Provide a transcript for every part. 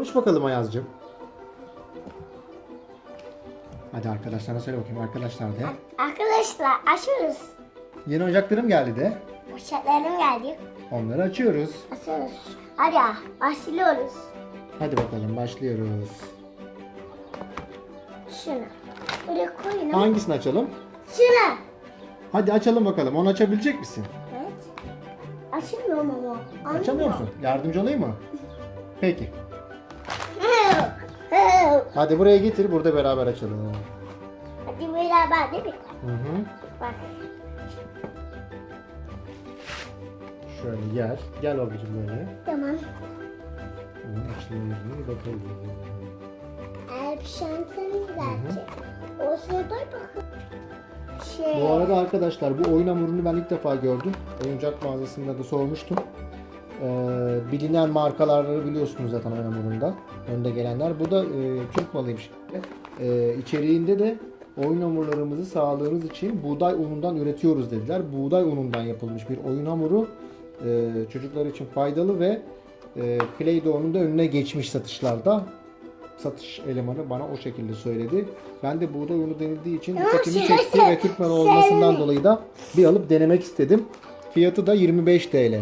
Aç bakalım Ayaz'cığım. Hadi arkadaşlarına söyle bakayım arkadaşlar de. Arkadaşlar açıyoruz. Yeni oyuncaklarım geldi de. Poşetlerim geldi. Onları açıyoruz. Açıyoruz. Hadi ya, başlıyoruz. Hadi bakalım başlıyoruz. Şunu. Buraya koyun. Hangisini açalım? Şunu. Hadi açalım bakalım. Onu açabilecek misin? Evet. Açılmıyor mu bu? Açamıyor musun? Yardımcı olayım mı? Peki. Hadi buraya getir. Burada beraber açalım. Hadi beraber değil mi? Hı hı. Bak. Şöyle yer. Gel babacığım böyle. Tamam. Yerine bir bakalım. Eğer bir şansınız gelecek. O sırada bakın. Şey. Bu arada arkadaşlar bu oyun hamurunu ben ilk defa gördüm. Oyuncak mağazasında da sormuştum. Ee, bilinen markaları biliyorsunuz zaten oyun. Önde gelenler. Bu da e, Türk malıymış. Ee, içeriğinde de oyun hamurlarımızı sağlığınız için buğday unundan üretiyoruz dediler. Buğday unundan yapılmış bir oyun hamuru. Ee, çocuklar için faydalı ve e, Play-Doh'un da önüne geçmiş satışlarda. Satış elemanı bana o şekilde söyledi. Ben de buğday unu denildiği için dikkatimi şey, çekti ve Türk malı olmasından dolayı da bir alıp denemek istedim. Fiyatı da 25 TL.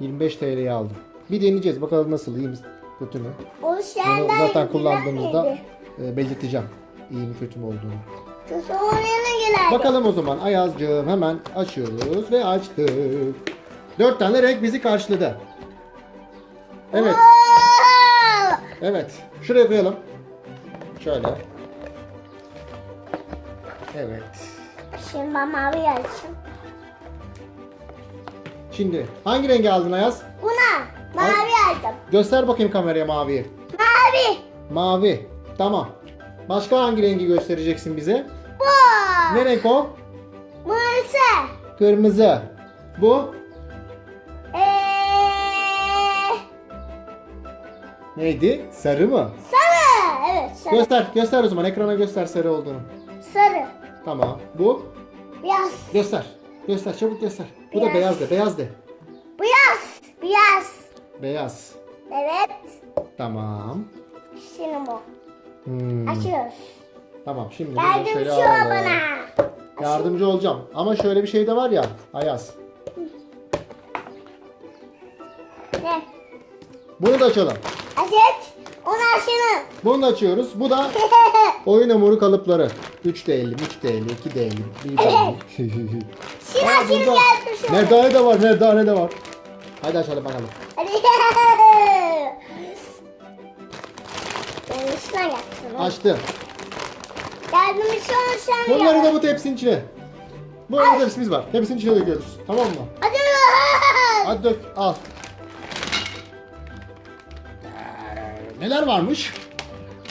25 TL'ye aldım. Bir deneyeceğiz bakalım nasıl iyi mi kötü mü? O Bunu zaten kullandığımızda e, belirteceğim iyi mi kötü mü olduğunu. Kız oraya gelerdi. Bakalım o zaman Ayazcığım hemen açıyoruz ve açtık. Dört tane renk bizi karşıladı. Evet, evet. Şuraya koyalım. Şöyle. Evet. Şimdi ben mavi açayım. Şimdi hangi rengi aldın Ayaz? Buna mavi aldım. Göster bakayım kameraya maviyi. Mavi. Mavi. Tamam. Başka hangi rengi göstereceksin bize? Bu. Ne renk o? Mırsı. Kırmızı. Bu Eee. neydi? Sarı mı? Sarı. Evet sarı. Göster, göster o zaman. Ekrana göster sarı olduğunu. Sarı. Tamam. Bu? Beyaz. Göster. Göster, çabuk göster. Bu da Beyaz. de, beyaz de. Beyaz. Beyaz. Beyaz. Evet. Tamam. Şimdi bu. Hmm. Açıyoruz. Tamam, şimdi bunu şöyle şu alalım. bana. Yardımcı olacağım. Ama şöyle bir şey de var ya, Ayaz. Ne? Bunu da açalım. Aç. Onu açalım. Bunu da açıyoruz. Bu da oyun hamuru kalıpları. 3 TL, 3 TL, 2 TL, 1 TL. Aa, burada. Merdane de var, merdane de var. Hadi açalım bakalım. Hadi. Yanlışına yaptım. Açtım. Geldim şu an sen Bunları da bu tepsinin içine. Bu arada tepsimiz var. Hepsinin içine döküyoruz. Tamam mı? Hadi. Hadi dök. Al. Neler varmış?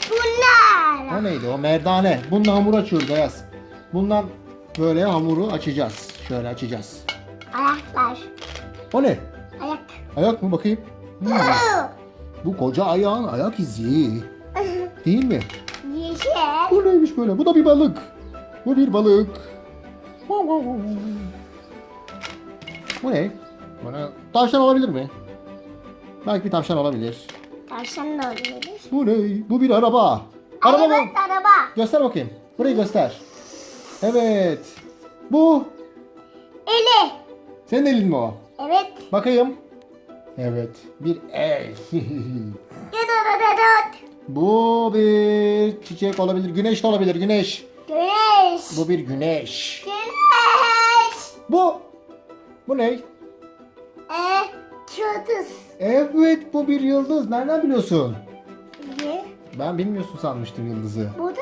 Bunlar. O neydi o? Merdane. Bununla hamur açıyoruz Ayaz. Bundan böyle hamuru açacağız. Şöyle açacağız. Ayaklar. O ne? Ayak. Ayak mı bakayım? Hmm, bu koca ayağın ayak izi. Değil mi? Yeşil. Bu neymiş böyle? Bu da bir balık. Bu bir balık. Bu ne? Bana tavşan olabilir mi? Belki bir tavşan olabilir. Tavşan da olabilir. Bu ne? Bu bir araba. Araba mı? Evet araba. Göster bakayım. Burayı göster. Evet. Bu Eli. senin elin mi o? Evet. Bakayım. Evet. Bir el. Bu bir çiçek olabilir. Güneş de olabilir. Güneş. Güneş. Bu bir güneş. Güneş. Bu. Bu ne? E, yıldız. Evet bu bir yıldız. Nereden biliyorsun? Ye. Ben bilmiyorsun sanmıştım yıldızı. Bu da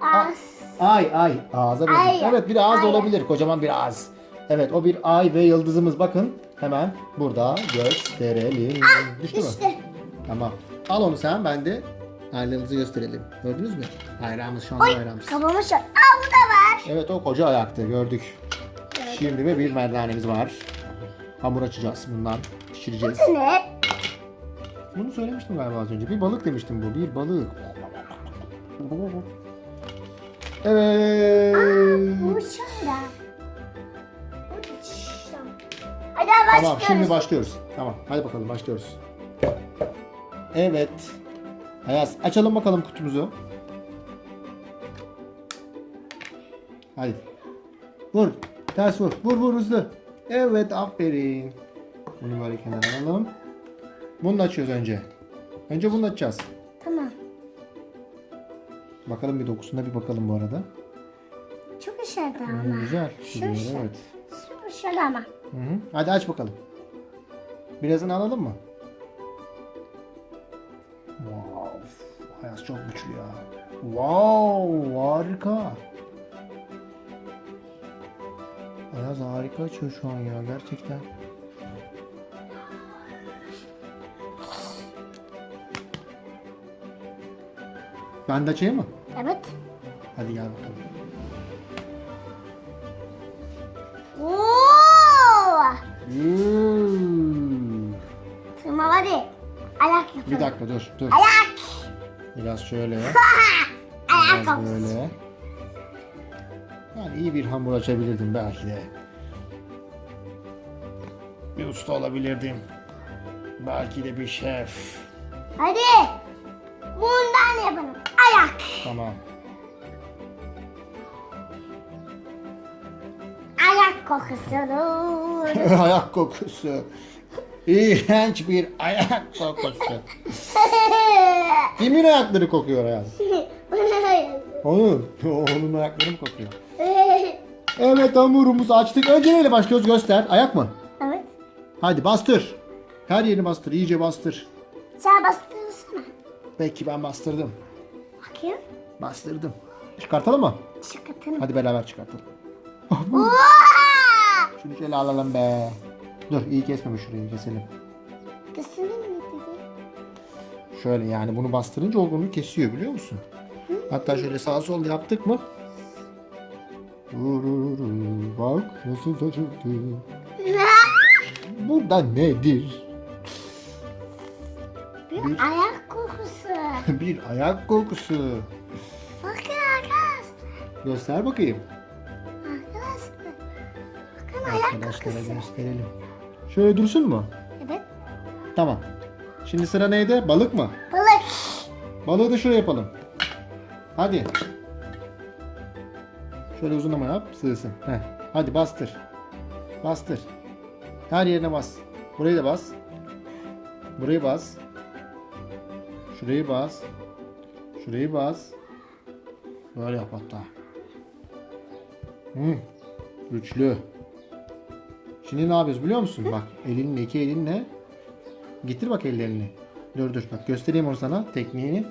az. Ay ay ağza benziyor. Ay. Evet bir ağız da Ay. olabilir. Kocaman bir ağız. Evet o bir ay ve yıldızımız bakın. Hemen burada gösterelim. Düştü mü? İşte. Tamam. Al onu sen ben de aylığımızı gösterelim. Gördünüz mü? Bayrağımız şu anda bayrağımız. kafamı şok. Aa bu da var. Evet o koca ayaktı gördük. Şimdi ve bir merdanemiz var. Hamur açacağız bundan. Pişireceğiz. Bu ne? Bunu söylemiştim galiba az önce. Bir balık demiştim bu. Bir balık. Evet. Şurada. Bu da şurada. Hadi Tamam başlıyoruz. şimdi başlıyoruz. Tamam hadi bakalım başlıyoruz. Evet. Ayaz açalım bakalım kutumuzu. Hadi. Vur. Ters vur. Vur vur hızlı. Evet aferin. Bunu böyle kenara alalım. Bunu açıyoruz önce. Önce bunu açacağız. Tamam. Bakalım bir dokusuna bir bakalım bu arada. Çok ışıldı ama. güzel. Şu ışıl. evet. Işıldı ama. Hı hı. Hadi aç bakalım. Birazını alalım mı? Wow. Ayaz çok güçlü ya. Wow. Harika. Ayaz harika açıyor şu an ya gerçekten. Ben de açayım mı? Evet. Hadi gel bakalım. Oo! Hmm. Tamam hadi. Ayak yapalım. Bir dakika dur dur. Ayak. Biraz şöyle. Ayak Biraz olsun. böyle. Yani iyi bir hamur açabilirdim belki de. Bir usta olabilirdim. Belki de bir şef. Hadi. Ayak. Tamam. Ayak kokusu. ayak kokusu. İğrenç bir ayak kokusu. Kimin ayakları kokuyor Ayaz? Onun. Onun ayakları mı kokuyor? Evet hamurumuzu açtık. Önce neyle başlıyoruz göster. Ayak mı? evet. Hadi bastır. Her yerini bastır. iyice bastır. Sen bastırsana. Peki ben bastırdım. Bakayım. Bastırdım. Çıkartalım mı? Çıkartalım. Hadi beraber çıkartalım. Şunu şöyle alalım be. Dur iyi kesmemiş şurayı keselim. Kısını mı dedi? Şöyle yani bunu bastırınca o bunu kesiyor biliyor musun? Hatta şöyle sağ sol yaptık mı? Bak nasıl saçıldı. Bu da nedir? Bir Bir- ayak kokusu. bir ayak kokusu. Göster bakayım. Arkadaşlar. Bakın ayak Arkadaşlara kokusu. gösterelim. Şöyle dursun mu? Evet. Tamam. Şimdi sıra neydi? Balık mı? Balık. Balığı da şuraya yapalım. Hadi. Şöyle uzun ama yap sığsın. Heh. Hadi bastır. Bastır. Her yerine bas. Burayı da bas. Burayı bas. Şurayı bas. Şurayı bas. Böyle yap hatta. Hı. Güçlü. Şimdi ne yapıyoruz biliyor musun? Bak elinle iki elinle getir bak ellerini. Dur dur bak göstereyim onu sana tekniğini.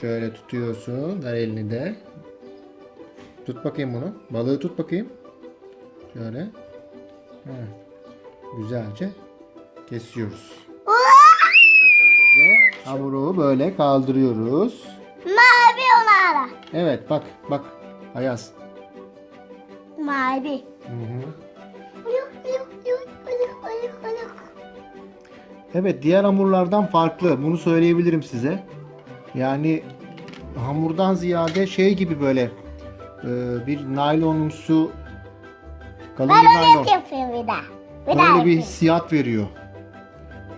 Şöyle tutuyorsun. Ver elini de. Tut bakayım bunu. Balığı tut bakayım. Şöyle. Heh. Güzelce kesiyoruz. Ve hamuru böyle kaldırıyoruz. Mavi onlara. Evet bak bak. Ayaz. Mavi. Hı hı. Uluk uluk uluk uluk uluk uluk. Evet diğer hamurlardan farklı. Bunu söyleyebilirim size. Yani hamurdan ziyade şey gibi böyle e, bir naylonumsu kalın Ben bir naylon. öyle bir daha. Bir daha Böyle bir yapayım. hissiyat veriyor.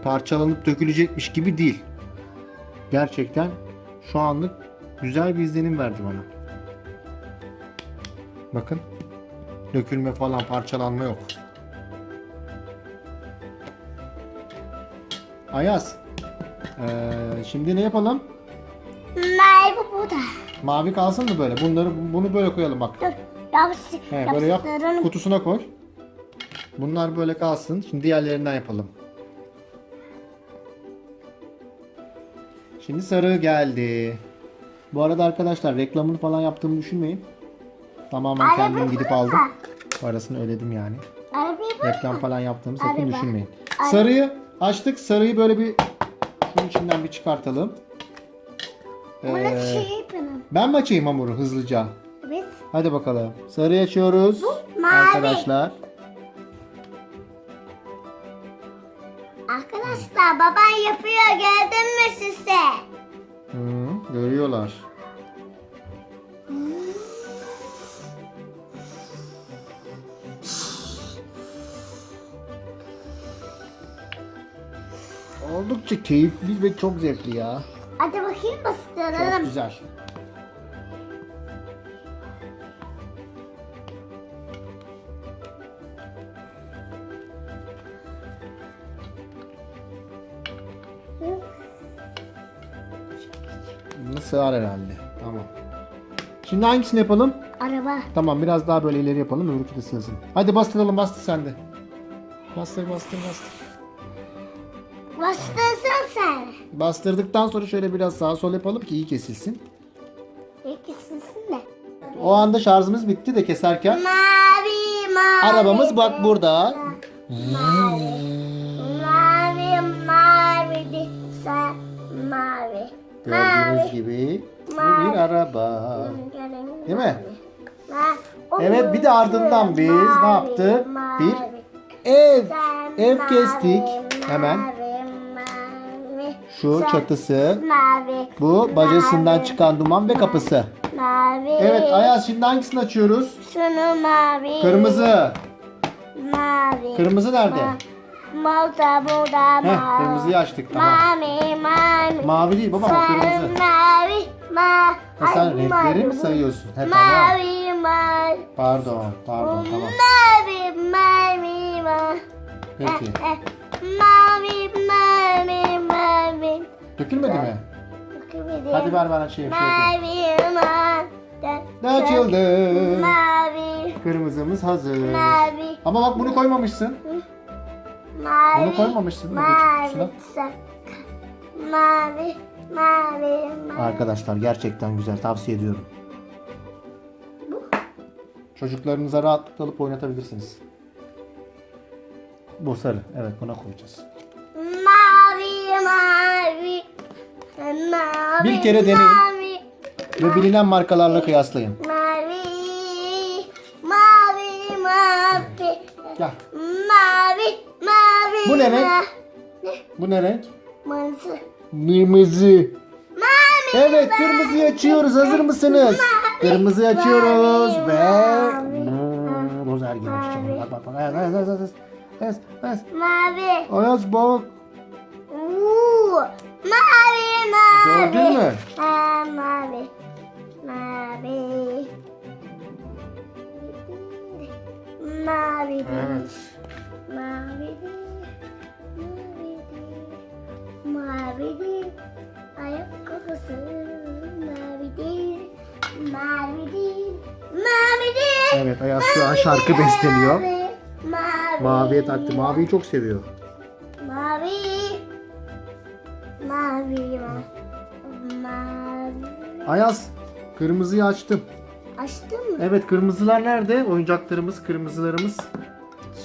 Parçalanıp dökülecekmiş gibi değil. Gerçekten şu anlık güzel bir izlenim verdi bana. Bakın. Dökülme falan parçalanma yok. Ayaz. Ee, şimdi ne yapalım? Mavi bu da. Mavi kalsın mı böyle? Bunları bunu böyle koyalım bak. Dur. Yapış, He, böyle yap. Kutusuna koy. Bunlar böyle kalsın. Şimdi diğerlerinden yapalım. Şimdi sarı geldi. Bu arada arkadaşlar reklamını falan yaptığımı düşünmeyin. Tamamen Araba kendim gidip aldım. Parasını ödedim yani. Reklam falan yaptığımı sakın Araba. düşünmeyin. Araba. Sarıyı açtık. Sarıyı böyle bir şunun içinden bir çıkartalım. Ee, şey ben mi açayım hamuru hızlıca? Evet. Hadi bakalım. Sarıyı açıyoruz. mavi. Arkadaşlar. Arkadaşlar baban yapıyor gördün mü size? Hı, görüyorlar. Oldukça keyifli ve çok zevkli ya. Hadi bakayım Çok güzel. Buna sığar herhalde. Tamam. Şimdi hangisini yapalım? Araba. Tamam biraz daha böyle ileri yapalım öbürkü de sığsın. Hadi bastıralım bastır sen de. Bastır bastır bastır. Bastırsın sen. Bastırdıktan sonra şöyle biraz sağa sol yapalım ki iyi kesilsin. İkisisin de. O anda şarjımız bitti de keserken. Mavi mavi. Arabamız bak burada. Mavi mavi de sen mavi. Gördüğünüz gibi bu bir araba. Değil mi? Evet, bir de ardından biz ne yaptık? Bir Ev. Ev kestik. Hemen şu çatısı. Mavi. Bu bacasından çıkan duman ve kapısı. Mavi. Evet Ayaz şimdi hangisini açıyoruz? Şunu mavi. Kırmızı. Mavi. Kırmızı nerede? Burada burada mavi. Heh, kırmızıyı açtık tamam. Mavi mavi. Mavi değil babam o kırmızı. Mavi mavi. Ha, sen renkleri mi mavi. sayıyorsun? He tamam. Mavi mavi. Pardon pardon tamam. Mavi mavi mavi. Peki. Eh, eh. Mavi mavi mavi. Dökülmedi mi? Bakabilirim. Hadi ver ben açayım. Şey yapayım. Mavi. Ne açıldı? Mavi Kırmızımız hazır. mavi. Ama bak bunu koymamışsın. Mavi. Bunu koymamışsın. Mavi. Mavi. Mavi. Mavi. Arkadaşlar gerçekten güzel tavsiye ediyorum. Çocuklarınıza rahatlıkla alıp oynatabilirsiniz. Bu sarı. Evet buna koyacağız. Mavi. Bir kere deneyin. Mavi. Ve bilinen markalarla kıyaslayın. Mavi. Mavi mavi. Gel. Mavi mavi. Bu ne renk? ma- Bu ne renk? Mızı. Kırmızı. Mavi. Evet kırmızıyı açıyoruz. Hazır mısınız? Kırmızıyı açıyoruz ve Hmm, Rozer gibi açacağım. Bak bak bak. Ayaz ayaz ayaz ayaz. Ayaz ayaz. Mavi. Ayaz bak. Uuu. Mavi mavi. Mü? Ha, mavi. Mavi. Mavi. Evet. Mavi. Mavi. Mavi. Ayakkabısı mavi değil. Mavi değil. Mavi değil. Evet Ayaz şu an şarkı besteliyor. Mavi. Mavi. Maviye taktı. Maviyi çok seviyor. Ayaz kırmızıyı açtım. Açtın mı? Evet kırmızılar nerede? Oyuncaklarımız, kırmızılarımız.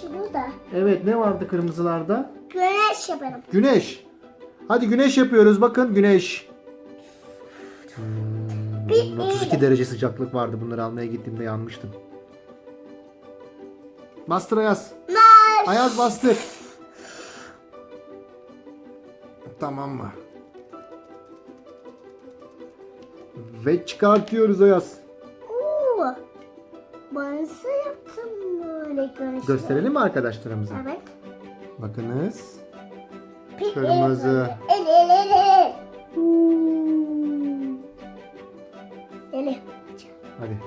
Şu burada. Evet ne vardı kırmızılarda? Güneş yaparım. Güneş. Hadi güneş yapıyoruz. Bakın güneş. Hmm, 32 derece sıcaklık vardı. Bunları almaya gittiğimde yanmıştım. Bastır Ayaz. Ayaz bastır. Tamam mı? Ve çıkartıyoruz Ayaz. Oo. Bansı yaptım böyle güneş. Gösterelim mi arkadaşlarımıza? Evet. Bakınız. Pik- Kırmızı. El el el el. Hmm. Hadi.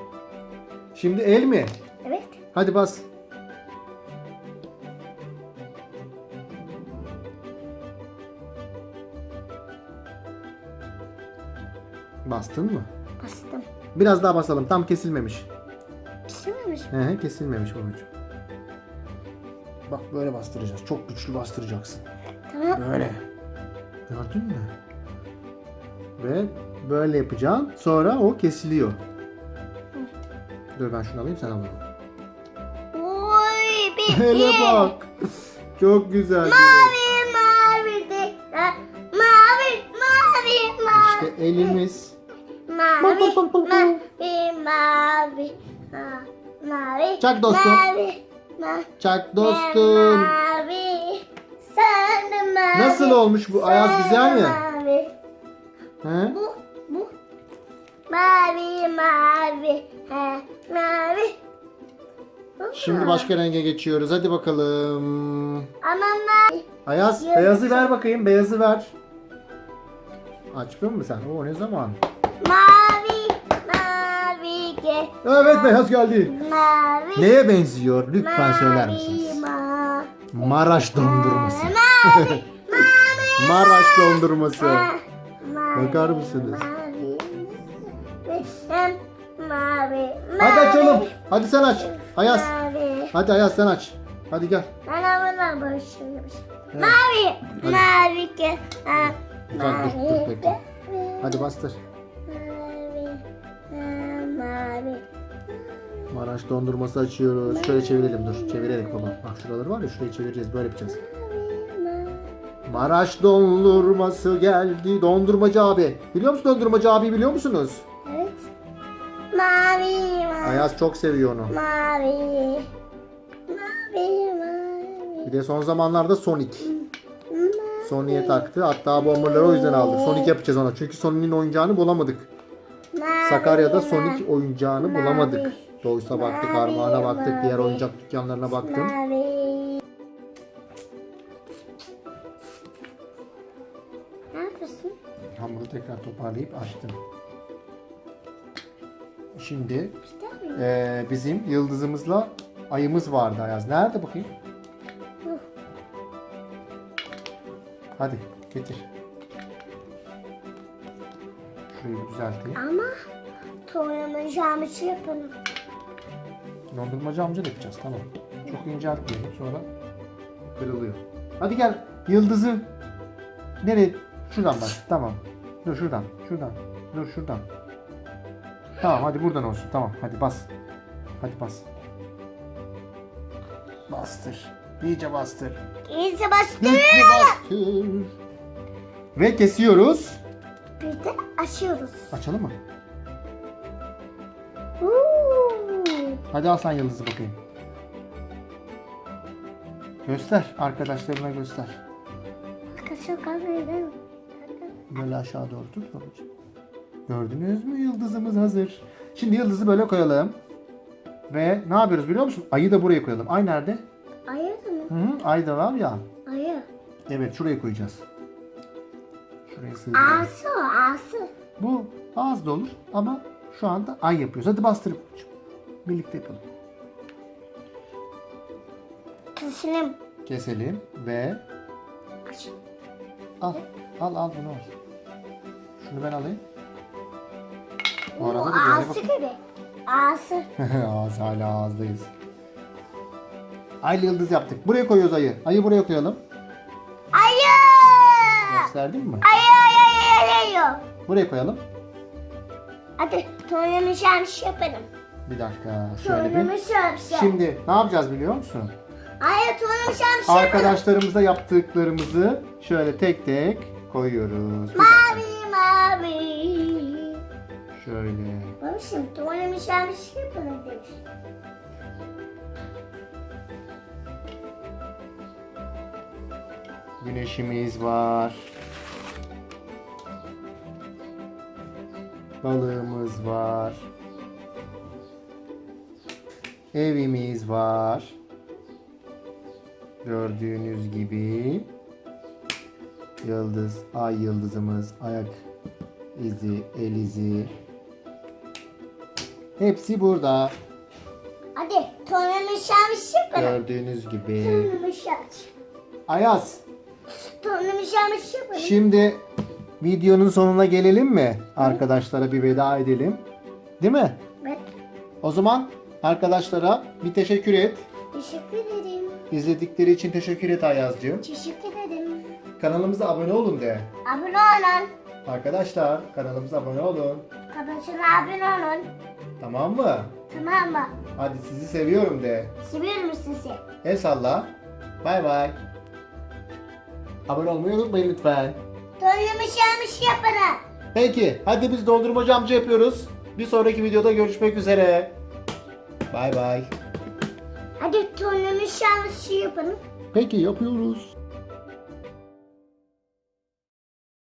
Şimdi el mi? Evet. Hadi bas. Bastın mı? Bastım. Biraz daha basalım. Tam kesilmemiş. Pişirmemiş. He he kesilmemiş babacığım. Bak böyle bastıracağız. Çok güçlü bastıracaksın. Tamam. Böyle. Gördün mü? Ve böyle yapacaksın. Sonra o kesiliyor. Dur ben şunu alayım sen al onu. Oy bir Hele bak. Çok güzel. Mavi mavi de. Mavi mavi mavi. İşte elimiz. Mavi bak. mavi mavi. Mavi. Çak dostum. Mavi. ma- Çak dostum. Mavi. Sen de mavi. Nasıl olmuş bu? Ayaz güzel mi? Mavi. He? Bu bu. Mavi mavi. Ha, mavi. Bu Şimdi mu? başka renge geçiyoruz. Hadi bakalım. Ama mavi. Ayaz Yıldız. beyazı ver bakayım. Beyazı ver. Açmıyor musun sen? O ne zaman? Mavi, mavi ge. Evet beyaz geldi. Mavi. Neye benziyor? Lütfen mavi, söyler misiniz? ma- Maraş dondurması. Mavi, mavi. Maraş dondurması. ma- mavi, Bakar mısınız? Mavi, mavi, mavi. Hadi açalım. Hadi sen aç. Ayaz. Mavi. Hadi Ayaz sen aç. Hadi gel. Bana bana başlıyormuş. Evet. Mavi, Hadi. mavi ge. ha, Güzel, dur, dur, mavi, bekle. mavi, Hadi bastır. Mavi. Maraş dondurması açıyoruz. Şöyle çevirelim dur. Çevirerek baba. Bak şuraları var ya şurayı çevireceğiz. Böyle yapacağız. Maraş dondurması geldi. Dondurmacı abi. Biliyor musun dondurmacı abi biliyor musunuz? Evet. Mavi, mavi. Ayaz çok seviyor onu. Mavi. Mavi, mavi. Bir de son zamanlarda Sonic. Mavi. Sonic'e taktı. Hatta bu hamurları o yüzden aldık. Sonic yapacağız ona. Çünkü Sonic'in oyuncağını bulamadık. Sakarya'da. Sonic oyuncağını bulamadık. Doğuş'a baktık, Armağan'a baktık, diğer oyuncak dükkanlarına baktım. Ne yapıyorsun? Hamuru tekrar toparlayıp açtım. Şimdi eee, bizim yıldızımızla ayımız vardı Ayaz. Nerede bakayım? Hadi getir. Şurayı düzelteyim. Ama toynamayacağım için yapalım. Dondurmacı amca da yapacağız tamam. Çok inceltmeyelim sonra kırılıyor. Hadi gel yıldızı nereye? Şuradan bak tamam. Dur şuradan şuradan. Dur şuradan. Tamam hadi buradan olsun tamam hadi bas. Hadi bas. Bastır. İyice bastır. İyice bastır. İyice bastır. Ve kesiyoruz. Bir de açıyoruz. Açalım mı? Hadi sen yıldızı bakayım. Göster. Arkadaşlarına göster. Arkadaşlar mi? Böyle aşağı doğru tut babacığım. Gördünüz mü yıldızımız hazır. Şimdi yıldızı böyle koyalım. Ve ne yapıyoruz biliyor musun? Ayı da buraya koyalım. Ay nerede? Ayı mı? Hı hı, ay da var ya. Ayı. Evet şuraya koyacağız. Şuraya sığdıralım. O ağası. Bu ağız da olur ama şu anda ay yapıyoruz. Hadi bastırıp. Birlikte yapalım. Kızışını Keselim ve al. Al al bunu al. Şunu ben alayım. Bu arada da böyle gibi. Ağası. Ağız hala ağızdayız. Aylı yıldız yaptık. Buraya koyuyoruz ayı. Ayı buraya koyalım. Ayı. Gösterdim mi? Ayı ayı ayı ayı. Buraya koyalım. Hadi toynamayacağım şey yapalım. Bir dakika. Şöyle bir. Şimdi ne yapacağız biliyor musun? Ayı toynamayacağım şey yapalım. Arkadaşlarımıza yaptıklarımızı şöyle tek tek koyuyoruz. Bir dakika. Mavi mavi. Şöyle. Babacım toynamayacağım şey yapalım demiş. Güneşimiz var. Balığımız var. Evimiz var. Gördüğünüz gibi yıldız, ay yıldızımız, ayak izi, el izi. Hepsi burada. Hadi toynamayacağım şey yapalım. Gördüğünüz gibi. Toynamayacağım. Ayaz, Toynamayacağım şey yapalım. Şimdi videonun sonuna gelelim mi? Arkadaşlara bir veda edelim. Değil mi? Evet. O zaman arkadaşlara bir teşekkür et. Teşekkür ederim. İzledikleri için teşekkür et Ayazcığım. Teşekkür ederim. Kanalımıza abone olun de. Abone olun. Arkadaşlar kanalımıza abone olun. Kapatın abone olun. Tamam mı? Tamam mı? Hadi sizi seviyorum de. Seviyor musun sen? El salla. Bay bay. Abone olmayı unutmayın lütfen. Toynamayacağım şey yapalım. Peki hadi biz dondurmacı amca yapıyoruz. Bir sonraki videoda görüşmek üzere. Bay bay. Hadi toynamayacağım şey yapalım. Peki yapıyoruz.